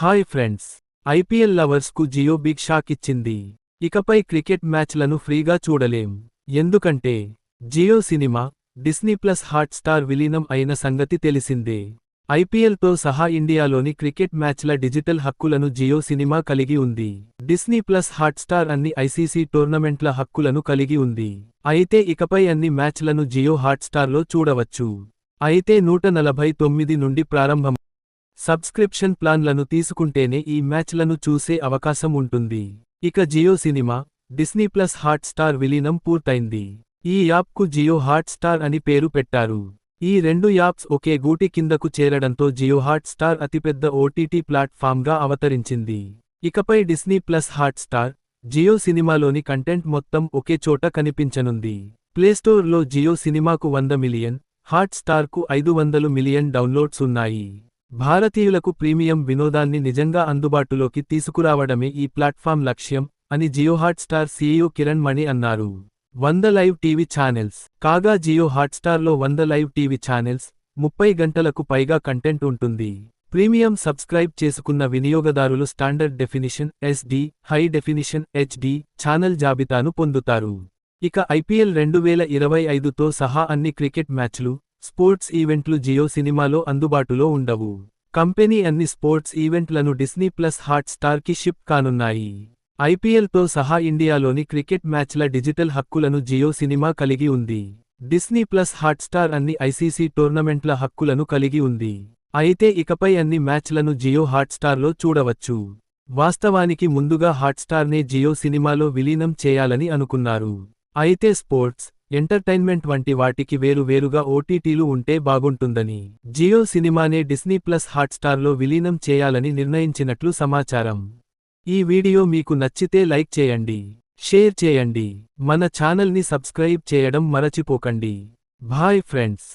Hi friends IPL లవర్స్కు Jio big shock ఇచ్చింది. ఇకపై క్రికెట్ మ్యాచ్లను ఫ్రీగా చూడలేం. ఎందుకంటే Jio cinema Disney Plus Hotstar విలీనం అయిన సంగతి తెలిసిందే. ఐపీఎల్తో సహా ఇండియాలోని క్రికెట్ మ్యాచ్ల డిజిటల్ హక్కులను జియో సినిమా కలిగి ఉంది. డిస్నీ ప్లస్ హాట్ స్టార్ అన్ని ఐసీసీ టోర్నమెంట్ల హక్కులను కలిగి ఉంది. అయితే ఇకపై అన్ని మ్యాచ్లను జియో హాట్స్టార్లో చూడవచ్చు. అయితే నూట నలభై తొమ్మిది నుండి ప్రారంభం సబ్స్క్రిప్షన్ ప్లాన్లను తీసుకుంటేనే ఈ మ్యాచ్లను చూసే అవకాశం ఉంటుంది. ఇక Jio cinema Disney Plus Hotstar విలీనం పూర్తయింది. ఈ యాప్కు జియో హాట్స్టార్ అని పేరు పెట్టారు. ఈ రెండు యాప్స్ ఒకే గూటి కిందకు చేరడంతో జియో హాట్స్టార్ అతిపెద్ద ఓటీటీ ప్లాట్ఫామ్గా అవతరించింది. ఇకపై డిస్నీ ప్లస్ హాట్స్టార్ జియో సినిమాలోని కంటెంట్ మొత్తం ఒకే చోట కనిపించనుంది. ప్లేస్టోర్లో జియో సినిమాకు వంద మిలియన్ హాట్స్టార్కు ఐదు వందలు మిలియన్ డౌన్లోడ్స్ ఉన్నాయి. భారతీయులకు ప్రీమియం వినోదాన్ని నిజంగా అందుబాటులోకి తీసుకురావడమే ఈ ప్లాట్ఫామ్ లక్ష్యం అని Jio Hotstar CEO Kiran Mani అన్నారు. వంద లైవ్ టీవీ ఛానెల్స్ కాగా జియో హాట్స్టార్లో వంద లైవ్ టీవీ ఛానెల్స్ ముప్పై గంటలకు పైగా కంటెంట్ ఉంటుంది. ప్రీమియం సబ్స్క్రైబ్ చేసుకున్న వినియోగదారులు standard definition SD high definition HD channel జాబితాను పొందుతారు. ఇక ఐపీఎల్ రెండు వేల ఇరవై ఐదుతో సహా అన్ని క్రికెట్ మ్యాచ్లు స్పోర్ట్స్ ఈవెంట్లు జియో సినిమాలో అందుబాటులో ఉండవు. కంపెనీ అన్ని స్పోర్ట్స్ ఈవెంట్లను డిస్నీ ప్లస్ హాట్ స్టార్కి షిప్ కానున్నాయి. ఐపీఎల్తో సహా ఇండియాలోని క్రికెట్ మ్యాచ్ల డిజిటల్ హక్కులను జియో సినిమా కలిగి ఉంది. డిస్నీ ప్లస్ హాట్స్టార్ అన్ని ఐసీసీ టోర్నమెంట్ల హక్కులను కలిగి ఉంది. అయితే ఇకపై అన్ని మ్యాచ్లను జియో హాట్స్టార్లో చూడవచ్చు. వాస్తవానికి ముందుగా హాట్స్టార్నే జియో సినిమాలో విలీనం చేయాలని అనుకున్నారు. అయితే స్పోర్ట్స్ ఎంటర్టైన్మెంట్ వంటి వాటికి వేరు వేరుగా ఓటీటీలు ఉంటే బాగుంటుందని. జియో సినిమానే డిస్నీ ప్లస్ హాట్స్టార్లో విలీనం చేయాలని నిర్ణయించినట్లు సమాచారం. ఈ వీడియో మీకు నచ్చితే లైక్ చేయండి షేర్ చేయండి మన ఛానల్ని సబ్స్క్రైబ్ చేయడం మరచిపోకండి. Bye friends.